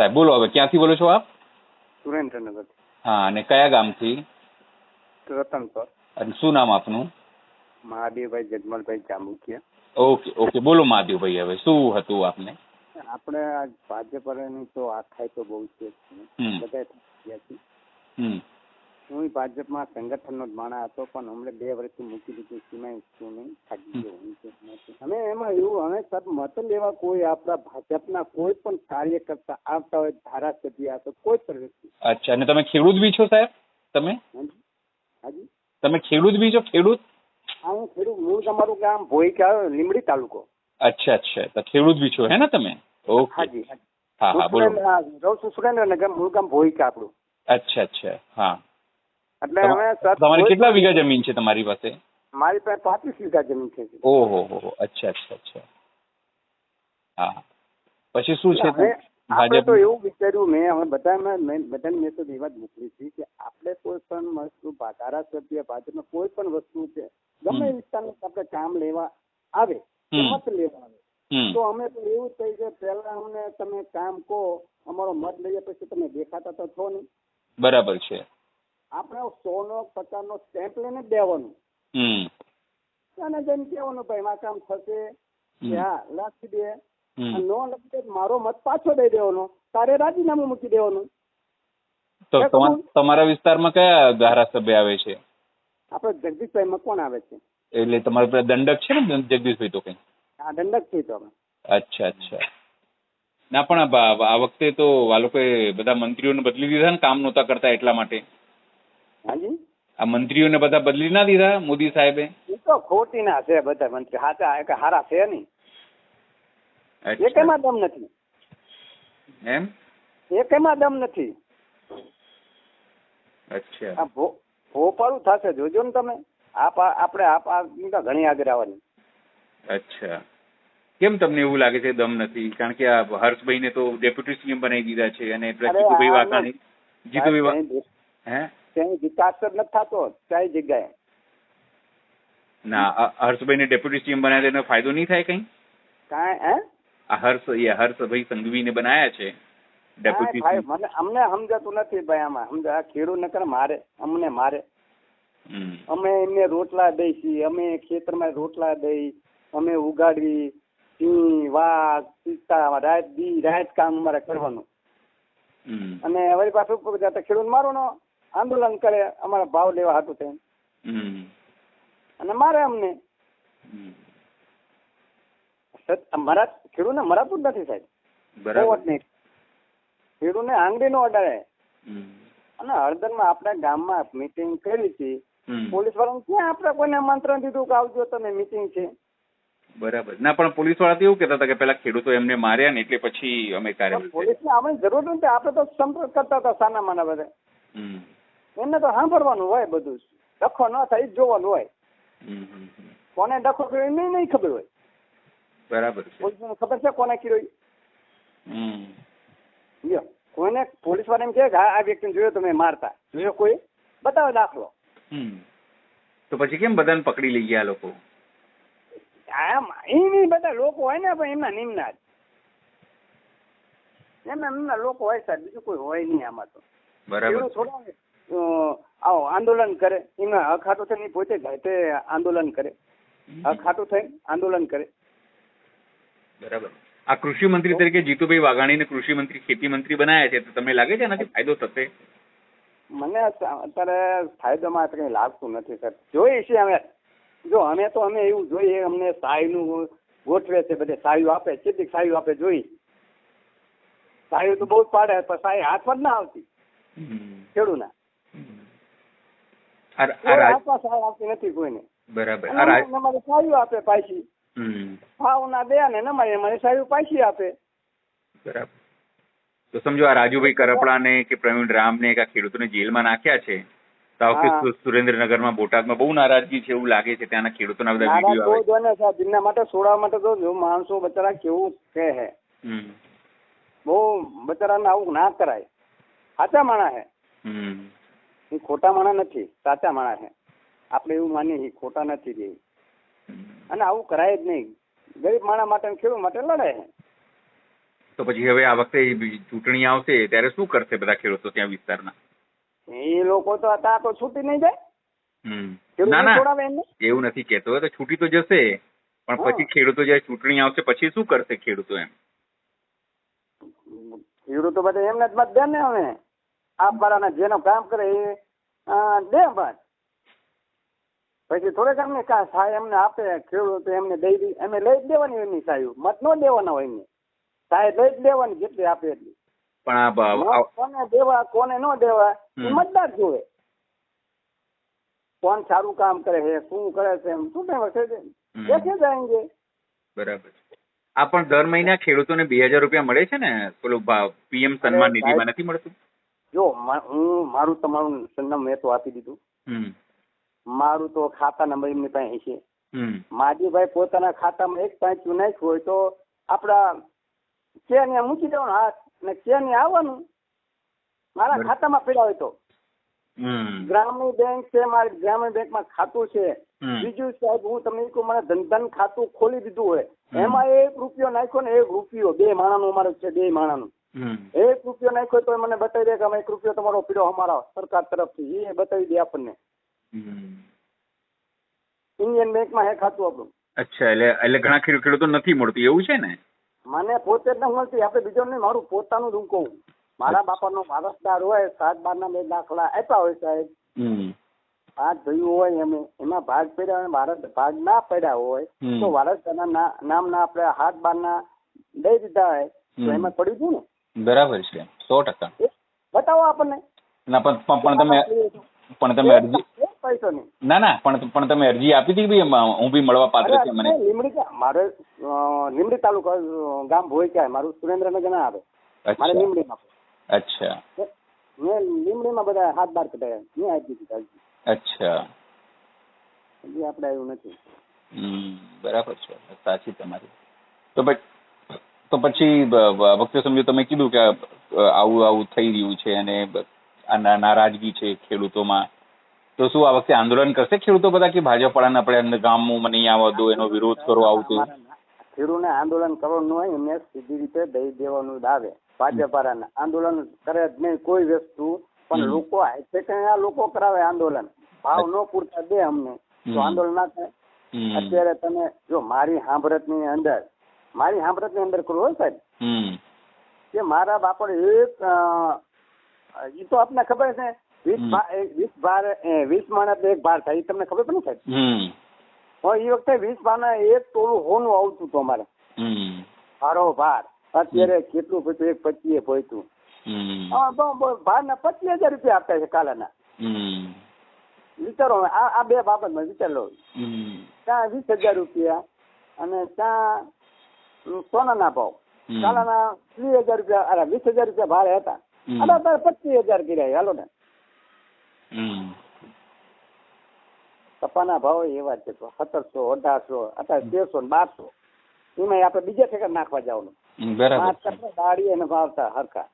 સાહેબ બોલો હવે ક્યાંથી બોલો છો આપ? સુરેન્દ્રનગર હા અને કયા ગામથી? રતન પર અને શું નામ આપનું? મહાદેવભાઈ જગમલભાઈ જાંબુકિયા ઓકે ઓકે બોલો મહાદેવભાઈ હવે શું હતું આપને? આપણે આ ભાજપ તો આખાય તો બહુ છે. બધા હું ભાજપમાં સંગઠનનો જ માણા હતો પણ હમણાં બે વર્ષથી મૂકી દીધું સિમાય શું નહીં થાકી ગયો હું. એમાં એવું અમે સાહેબ મત લેવા કોઈ આપણા ભાજપના કોઈ પણ કાર્યકર્તા આવતા હોય ધારાસભ્ય આવતો કોઈ પણ વ્યક્તિ. અચ્છા અને તમે ખેડૂત બી છો સાહેબ? તમે? હાજી. તમે ખેડૂત બી છો? ખેડૂત? હા હું ખેડૂત. મૂળ તમારું ગામ ભોઈકા લીમડી તાલુકો. અચ્છા અચ્છા. તો ખેડૂત બી છો હે ને તમે? ઓકે. હાજી. હા હા બોલો. રહું છું સુરેન્દ્રનગર મૂળ ગામ ભોઈકા આપણું. અચ્છા અચ્છા. હા. એટલે હવે તમારી કેટલા વીઘા જમીન છે તમારી પાસે? મારી પાસે પાંત્રીસ વીઘા જમીન છે ઓહો હો અચ્છા અચ્છા અચ્છા. હા પછી શું છે આપણે તો એવું વિચાર્યું મેં હવે બધા મેં બધાને મેસેજ એવા જ મોકલી છે કે આપણે કોઈ પણ વસ્તુ ધારાસભ્ય ભાજપમાં કોઈ પણ વસ્તુ છે ગમે વિસ્તારનું આપણે કામ લેવા આવે મત લેવા આવે. તો અમે તો એવું થઈ કે પહેલા અમને તમે કામ કહો અમારો મત લઈએ પછી તમે દેખાતા તો છો નહીં. બરાબર છે. આપણે સો નો પચાસ નો સ્ટેમ્પ લઈને જ દેવાનું. અને જઈને કેવાનું ભાઈ માં કામ થશે. હા લખી દે નો લખી દે મારો મત પાછો દઈ દેવાનો. તારે રાજીનામું મૂકી દેવાનું. તો. તમારા વિસ્તારમાં કયા ધારાસભ્ય આવે છે? આપણે જગદીશભાઈ કોણ આવે છે? એટલે તમારા પેલા દંડક છે ને જગદીશભાઈ તો કઈ? હા દંડક છે તો અચ્છા અચ્છા. ના પણ આ આ વખતે તો આ લોકોએ બધા મંત્રીઓને બદલી દીધા ને કામ નહોતા કરતા એટલા માટે. હાજી? આ મંત્રીઓને બધા બદલી ના દીધા મોદી સાહેબે? એ તો ખોટી ના છે બધા મંત્રી. હાચા હારા છે નહીં. એકેમાં દમ નથી? એમ? એકેમાં દમ નથી? અચ્છા. આ ભોપાળું થશે જોજો ને તમે. આપ આપણે આપ ઘણી આગળ આવવાની. અચ્છા. કેમ તમને એવું લાગે છે દમ નથી? કારણ કે આ હર્ષભાઈને તો ડેપ્યુટી સીએમ બનાવી દીધા છે અને જીતુભાઈ વાઘાણી જીતુભાઈ હે? ક્યાંય વિકાસ જ નથી થતો કઈ જગ્યાએ. ના હર્ષભાઈ ને ડેપ્યુટી સીએમ બનાવ્યા એનો ફાયદો નહીં થાય કઈ? કાંઈ હે? આ હર્ષ એ હર્ષભાઈ સંઘવીને બનાયા છે ડેપ્યુટી ભાઈ મને અમને સમજાતું નથી ભાઈ આમાં. સમજા ખેડૂત નકર મારે અમને મારે. અમે એમને રોટલા દઈ છીએ અમે ખેતરમાં રોટલા દઈ અમે ઉગાડવી સિંહ વાઘ ચિત્તા રાત દી રાત કામ અમારે કરવાનું. અને ઉપર જતા ખેડૂત મારોનો આંદોલન કરે અમારા ભાવ લેવા હાટું તેમ અને મારે અમને. મરા ખેડૂતને મરાતું જ નથી સાહેબ. ખેડૂતને આંગળી નો અડાડે. અને હળદરમાં આપણા ગામમાં મીટિંગ કરી હતી પોલીસ વાળાને ક્યાં આપણે કોઈને આમંત્રણ દીધું કે આવજો તમે મીટિંગ છે? બરાબર. ના પણ પોલીસવાળા તો એવું કહેતા હતા કે પેલા ખેડૂતો એમને માર્યા ને એટલે પછી અમે કાર્ય પોલીસ ને આપણે જરૂર નથી. આપણે તો સંપર્ક કરતા હતા સાના માના બધા એમને તો સાંભળવાનું હોય બધું. ડખો ન થાય જ જોવાનું હોય. કોને ડખો કર્યો એને નહીં ખબર હોય. બરાબર ખબર છે કોને કર્યો લ્યો કોઈને પોલીસવાળા એમ કે આ વ્યક્તિને જોયો તમે મારતા. જોયો કોઈ? બતાવે દાખલો. તો પછી કેમ બધાને પકડી લઈ ગયા લોકો? આમ એની બધા લોકો હોય ને પણ એમના નિમના જ. એમના નિમના લોકો હોય સાહેબ બીજું કોઈ હોય નહીં આમાં તો. બરાબર. અ, આવો આંદોલન કરે. એમના હક હાટું થઈને પોતે જાતે આંદોલન કરે. હક હાટું થઈને આંદોલન કરે. બરાબર. આ કૃષિ મંત્રી તરીકે જીતુભાઈ વાઘાણીને કૃષિ મંત્રી ખેતી મંત્રી બનાયા છે તો તમને લાગે છે એનાથી ફાયદો થશે? મને અત્યારે ફાયદામાં કંઈ લાગતું નથી સર. જોઈએ છીએ અમે. જો અમે તો અમે એવું જોઈએ અમને સાહીનું ગોઠવે છે બધે સાયું આપે કેટલીક સાયું આપે જોઈ. સાયું તો બહુ જ પાડે પણ સાય હાથમાં જ ના આવતી. ખેડૂના. આ- આ કોઈ રાજ- આવતી નથી કોઈને. બરાબર. અને આ રાજ- અમારે અમારે સાહીઓ આપે પાછી. હમ. દે ને અમારે અમારે સાહીઓ પાછી આપે. બરાબર. તો સમજો આ રાજુભાઈ કરપડાને કે પ્રવીણ રામને કે આ ખેડૂતોને જેલમાં નાખ્યા છે સુરેન્દ્રનગરમાં બોટાદમાં બહુ નારાજગી છે એવું લાગે છે ત્યાંના ખેડૂતોના બધા વીડિયો આવે જોઈને સાહેબ એમના માટે છોડાવવા માટે તો જો માણસો બચારા કેવું છે હે. હમ. બહુ બચારાને આવું ના કરાય. સાચા માણા હે. એ ખોટા માણા નથી સાચા માણા છે. આપણે એવું માનીએ ખોટા નથી જે. અને આવું કરાય જ નહીં. ગરીબ માણા માટે ખેડૂત માટે લડે છે. તો પછી હવે આ વખતે ચૂંટણી આવશે ત્યારે શું કરશે બધા ખેડૂતો ત્યાં વિસ્તારના? એ લોકો તો હતા તો છૂટી નહીં જાય. ના ના. એવું નથી કેતો તો છૂટી તો જશે પણ પછી ખેડૂતો જયારે ચૂંટણી આવશે પછી શું કરશે ખેડૂતો એમ? ખેડૂતો બધા એમને જ મત દે ને હવે. આ પારાના જેનો કામ કરે એ દે મત પછી થોડે એમને કા સહાય એમને આપે ખેડૂત એમને દઈ અમે લઈ જ દેવાની એમની સહાય મત નો દેવાના હોય એમને. સહાય લઈ જ દેવાની જેટલી આપે એટલી. પણ કોને દેવા કોને ન દેવા મતદાર જોવે. કોણ સારું કામ કરે છે શું કરે છે એમ શું કઈ વખતે દેખે જાયંગે બરાબર. આ પણ દર મહિના ખેડૂતોને બે હજાર રૂપિયા મળે છે ને? પેલું પીએમ સન્માન નિધિમાં સાહેબ. નથી મળતું? જો હું મારું તમારું સરનામું મેં તો આપી દીધું. મારું તો ખાતા નંબર એમની પાસે છે. હમ. માજીભાઈ પોતાના ખાતામાં એક પાંચું નાખ્યું હોય તો આપડા કે ને મૂકી દેવાનું હાથ ને કે આવવાનું. મારા. ખાતામાં પડ્યા હોય તો. ગ્રામીણ બેંક છે મારી ગ્રામીણ બેંકમાં ખાતું છે. બીજું સાહેબ હું તમને કહું મને ધનધન ખાતું ખોલી દીધું હોય. એમાં એક રૂપિયો નાખ્યો ને એક રૂપિયો. બે માણાનું અમારું છે બે માણાનું. હમ એક રૂપિયો નાખ્યો તો મને બતાવી દે કે અમે એક રૂપિયો તમારો પીડો અમારા સરકાર તરફથી. એ બતાવી દે આપણને. ઇન્ડિયન બેંકમાં હે ખાતું આપણું. અચ્છા એટલે એટલે ઘણા ખેડૂતો નથી મળતું. એવું છે ને? મને પોતે જ ન મળતી. આપણે બીજો નહીં મારું પોતાનું જ હું કહું. મારા બાપાનો વારસદાર હોય સાત બારના બે દાખલા આપ્યા હોય સાહેબ. ભાગ થયું હોય એમ એમાં ભાગ પડ્યા હોય વારસ ભાગ ના પડ્યા હોય. તો વારસદારના ના- નામના આપણે હાથ બારના દઈ દીધા હોય તો એમાં પડ્યું ગયું ને? બરાબર છે. સો ટકા. એ બતાવો આપણને. ના પણ પણ- પણ તમે પણ તમે અરજી એક પૈસો નહીં ના ના પણ પણ તમે અરજી આપી હતી કે ભાઈ એમાં હું બી મળવા પાત્ર અરે છે મને? આપણે લીમડી કા- મારે અ, લીમડી તાલુકા અ, ગામ ભોઈકા મારું સુરેન્દ્રનગર ના આવે. મારે અચ્છા. લીમડીમાં અચ્છા મેં લીમડીમાં બધા હાથ બાર કઢાયા. મેં આપી દીધા અરજી. અચ્છા. હજી આપણે આવ્યું નથી. હમ બરાબર છે. સાચી તમારી. તો પછી તો પછી વખતે સમજો તમે કીધું કે આવું આવું થઈ રહ્યું છે અને આ નારાજગી છે ખેડૂતોમાં. તો શું આ વખતે આંદોલન કરશે ખેડૂતો બધા કે ભાજપ વાળાને આપણે અંદર ગામમાં નહીં આવવા દો એનો વિરોધ કરો આવું તેવું ખેડૂતને આંદોલન કરવાનું હોય એમને સીધી રીતે દઈ દેવાનું આવે. ભાજપ વાળાને આંદોલન કરે જ નહીં કોઈ વસ્તુ પણ. લોકો આ લોકો કરાવે આંદોલન. ભાવ ન પૂરતા દે અમને. તો આંદોલન ના થાય. અત્યારે તમે જો મારી સાંભળતની અંદર મારી સાંભળતની અંદર કરું સાહેબ? કે મારા બાપડ એક એ તો આપને ખબર છે. વીસ. વીસ વીસ માણસ એક ભાર થાય એ તમને ખબર પડે સાહેબ? હમ. એ વખતે વીસ ભાના એક ટોળું હોનું આવતું હતું અમારે. ભારો ભાર. અત્યારે કેટલું પહોંચ્યું એક પચીએ પહોંચ્યું ભાર ના પચીસ હજાર રૂપિયા આપતા છે કાલાના. ના વિચારો આ આ બે બાબતમાં વિચાર લો. ત્યાં વીસ હજાર રૂપિયા અને ત્યાં સોનાના ભાવ. કાલાના ત્રીસ હજાર રૂપિયા અરે વીસ હજાર રૂપિયા ભાડે હતા. અને અત્યારે પચીસ હજાર કર્યા હાલો ને. કપાના ભાવ એવા જ છે. સત્તરસો અઢારસો અત્યારે તેરસો ને બારસો. એમાં આપણે બીજા ઠેકા નાખવા જવાનું. દાડી અને ભાવતા હરખા.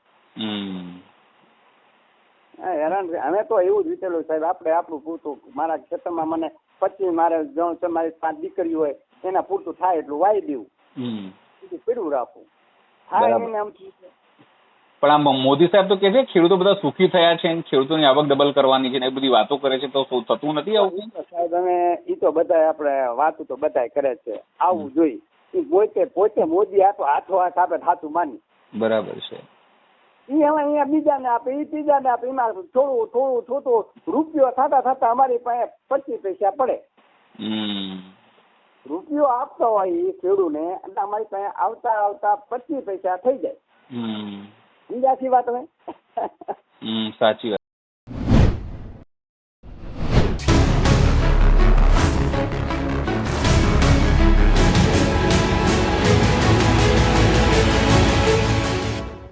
હેરાન. અમે તો એવું જ વિચારેલું સાહેબ આપણે આપણું પૂરતું મારા ખેતરમાં મને પચીસ મારે છે મારી પાંચ દીકરી હોય એના પૂરતું થાય એટલું વાઈ દેવું. એને આમ પણ આમ મોદી સાહેબ તો કે છે ખેડૂતો બધા સુખી થયા છે ખેડૂતોની આવક ડબલ કરવાની છે ને એ બધી વાતો કરે છે તો થતું નથી આવું? સાહેબ અમે એ તો બધા આપણે વાતો તો બધા કરે છે. આવવું જોઈએ. પોતે પોતે મોદી હાથો હાથો હાથ આપે હાથું માની. બરાબર છે. એ હવે અહીંયા બીજાને આપે એ ત્રીજાને આપે એમાં થોડું થોડું થોડું રૂપિયો થતા થતા અમારી પાસે પચીસ પૈસા પડે. હમ. રૂપિયો આપતો હોય એ ખેડૂને એટલે અમારી પાસે આવતા આવતા પચીસ પૈસા થઈ જાય. સમજાશી વાત હવે સાચી વાત.